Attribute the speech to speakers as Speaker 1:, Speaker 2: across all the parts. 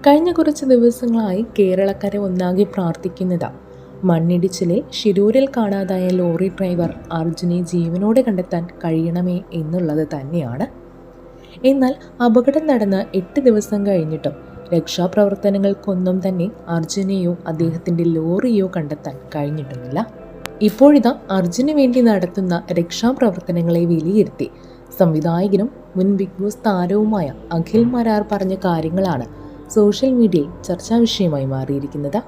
Speaker 1: കഴിഞ്ഞ കുറച്ച് ദിവസങ്ങളായി കേരളക്കര ഒന്നാകെ പ്രാർത്ഥിക്കുന്നതാ. മണ്ണിടിച്ചിലിൽ ഷിരൂരിൽ കാണാതായ ലോറി ഡ്രൈവർ അർജുനെ ജീവനോടെ കണ്ടെത്താൻ കഴിയണമേ എന്നുള്ളത് തന്നെയാണ്. എന്നാൽ അപകടം നടന്ന് എട്ട് ദിവസം കഴിഞ്ഞിട്ടും രക്ഷാപ്രവർത്തനങ്ങൾക്കൊന്നും തന്നെ അർജുനെയോ അദ്ദേഹത്തിന്റെ ലോറിയോ കണ്ടെത്താൻ കഴിഞ്ഞിട്ടുമില്ല. ഇപ്പോഴിതാ അർജുന് വേണ്ടി നടത്തുന്ന രക്ഷാപ്രവർത്തനങ്ങളെ വിലയിരുത്തി സംവിധായകനും മുൻ ബിഗ് ബോസ് താരവുമായ അഖിൽ മരാർ പറഞ്ഞ കാര്യങ്ങളാണ് സോഷ്യൽ മീഡിയയിൽ ചർച്ചാ വിഷയമായി മാറിയിരിക്കുന്നത്.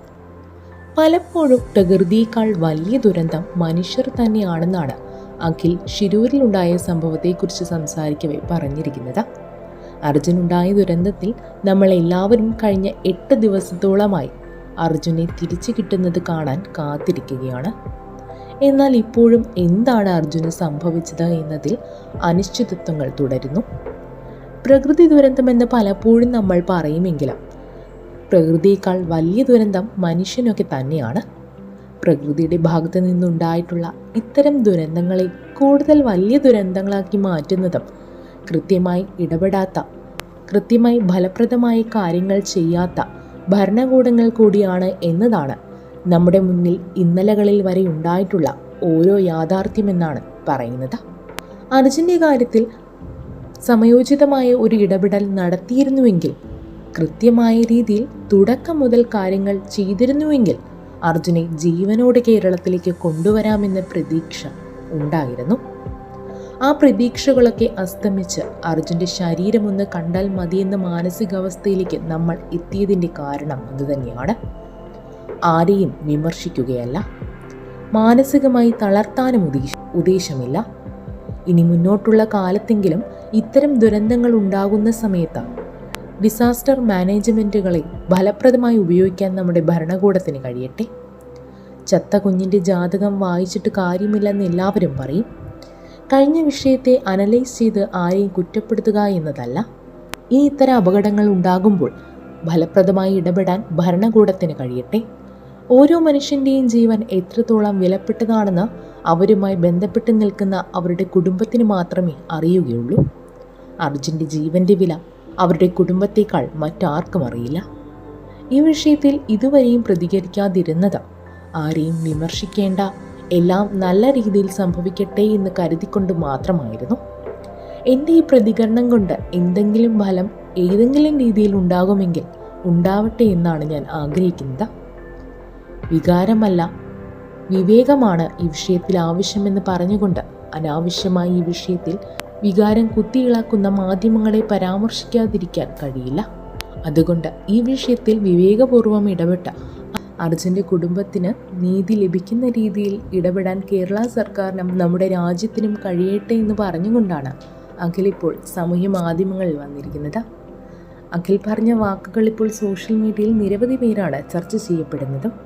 Speaker 1: പലപ്പോഴും പ്രകൃതിയേക്കാൾ വലിയ ദുരന്തം മനുഷ്യർ തന്നെയാണെന്നാണ് അഖിൽ ഷിരൂരിലുണ്ടായ സംഭവത്തെക്കുറിച്ച് സംസാരിക്കവേ പറഞ്ഞിരിക്കുന്നത്. അർജുനുണ്ടായ ദുരന്തത്തിൽ നമ്മളെല്ലാവരും കഴിഞ്ഞ എട്ട് ദിവസത്തോളമായി അർജുനെ തിരിച്ചു കിട്ടുന്നത് കാണാൻ കാത്തിരിക്കുകയാണ്. എന്നാൽ ഇപ്പോഴും എന്താണ് അർജുന് സംഭവിച്ചത് എന്നതിൽ അനിശ്ചിതത്വങ്ങൾ തുടരുന്നു. പ്രകൃതി ദുരന്തമെന്ന് പലപ്പോഴും നമ്മൾ പറയുമെങ്കിലും പ്രകൃതിയേക്കാൾ വലിയ ദുരന്തം മനുഷ്യനൊക്കെ തന്നെയാണ്. പ്രകൃതിയുടെ ഭാഗത്ത് നിന്നുണ്ടായിട്ടുള്ള ഇത്തരം ദുരന്തങ്ങളെ കൂടുതൽ വലിയ ദുരന്തങ്ങളാക്കി മാറ്റുന്നതും കൃത്യമായി ഇടപെടാത്ത കൃത്യമായി ഫലപ്രദമായ കാര്യങ്ങൾ ചെയ്യാത്ത ഭരണകൂടങ്ങൾ കൂടിയാണ് എന്നതാണ് നമ്മുടെ മുന്നിൽ ഇന്നലകളിൽ വരെ ഉണ്ടായിട്ടുള്ള ഓരോ യാഥാർത്ഥ്യമെന്നാണ് പറയുന്നത്. അർജുന്റെ കാര്യത്തിൽ സമയോചിതമായ ഒരു ഇടപെടൽ നടത്തിയിരുന്നുവെങ്കിൽ കൃത്യമായ രീതിയിൽ തുടക്കം മുതൽ കാര്യങ്ങൾ ചെയ്തിരുന്നുവെങ്കിൽ അർജുനെ ജീവനോടെ കേരളത്തിലേക്ക് കൊണ്ടുവരാമെന്ന പ്രതീക്ഷ ഉണ്ടായിരുന്നു. ആ പ്രതീക്ഷകളൊക്കെ അസ്തമിച്ച് അർജുന്റെ ശരീരമൊന്ന് കണ്ടാൽ മതിയെന്ന മാനസികാവസ്ഥയിലേക്ക് നമ്മൾ എത്തിയതിന്റെ കാരണം അതുതന്നെയാണ് ആരെയും വിമർശിക്കുകയല്ല. മാനസികമായി തളർത്താനും ഉദ്ദേശ ഉദ്ദേശമില്ല. ഇനി മുന്നോട്ടുള്ള കാലത്തെങ്കിലും ഇത്തരം ദുരന്തങ്ങൾ ഉണ്ടാകുന്ന സമയത്ത്. ഡിസാസ്റ്റർ മാനേജ്മെന്റുകളെ ഫലപ്രദമായി ഉപയോഗിക്കാൻ നമ്മുടെ ഭരണകൂടത്തിന് കഴിയട്ടെ. ചത്ത കുഞ്ഞിന്റെ ജാതകം വായിച്ചിട്ട് കാര്യമില്ലെന്ന് എല്ലാവരും പറയും. കഴിഞ്ഞ വിഷയത്തെ അനലൈസ് ചെയ്ത് ആരെയും കുറ്റപ്പെടുത്തുക എന്നതല്ല. ഈ ഇത്തരം അപകടങ്ങൾ ഉണ്ടാകുമ്പോൾ ഫലപ്രദമായി ഇടപെടാൻ ഭരണകൂടത്തിന് കഴിയട്ടെ. ഓരോ മനുഷ്യന്റെയും ജീവൻ എത്രത്തോളം വിലപ്പെട്ടതാണെന്ന് അവരുമായി ബന്ധപ്പെട്ട് നിൽക്കുന്ന അവരുടെ കുടുംബത്തിന് മാത്രമേ അറിയുകയുള്ളൂ. അർജുന്റെ ജീവന്റെ വില അവരുടെ കുടുംബത്തേക്കാൾ മറ്റാർക്കും അറിയില്ല. ഈ വിഷയത്തിൽ ഇതുവരെയും പ്രതികരിക്കാതിരുന്നത് ആരെയും വിമർശിക്കേണ്ട എല്ലാം നല്ല രീതിയിൽ സംഭവിക്കട്ടെ എന്ന് കരുതിക്കൊണ്ട് മാത്രമായിരുന്നു. എന്റെ ഈ പ്രതികരണം കൊണ്ട് എന്തെങ്കിലും ഫലം ഏതെങ്കിലും രീതിയിൽ ഉണ്ടാകുമെങ്കിൽ ഉണ്ടാവട്ടെ എന്നാണ് ഞാൻ ആഗ്രഹിക്കുന്നത്. വികാരമല്ല. വിവേകമാണ് ഈ വിഷയത്തിൽ ആവശ്യമെന്ന് പറഞ്ഞുകൊണ്ട് അനാവശ്യമായി ഈ വിഷയത്തിൽ വികാരം കുത്തിയിളക്കുന്ന മാധ്യമങ്ങളെ പരാമർശിക്കാതിരിക്കാൻ കഴിയില്ല. അതുകൊണ്ട് ഈ വിഷയത്തിൽ വിവേകപൂർവം ഇടപെട്ട അർജുന്റെ കുടുംബത്തിന് നീതി ലഭിക്കുന്ന രീതിയിൽ ഇടപെടാൻ കേരള സർക്കാരിനും നമ്മുടെ രാജ്യത്തിനും കഴിയട്ടെ എന്ന് പറഞ്ഞുകൊണ്ടാണ് അഖിൽ ഇപ്പോൾ സാമൂഹ്യ മാധ്യമങ്ങളിൽ വന്നിരിക്കുന്നത്. അഖിൽ പറഞ്ഞ വാക്കുകൾ ഇപ്പോൾ സോഷ്യൽ മീഡിയയിൽ നിരവധി പേരാണ് ചർച്ച ചെയ്യപ്പെടുന്നതും.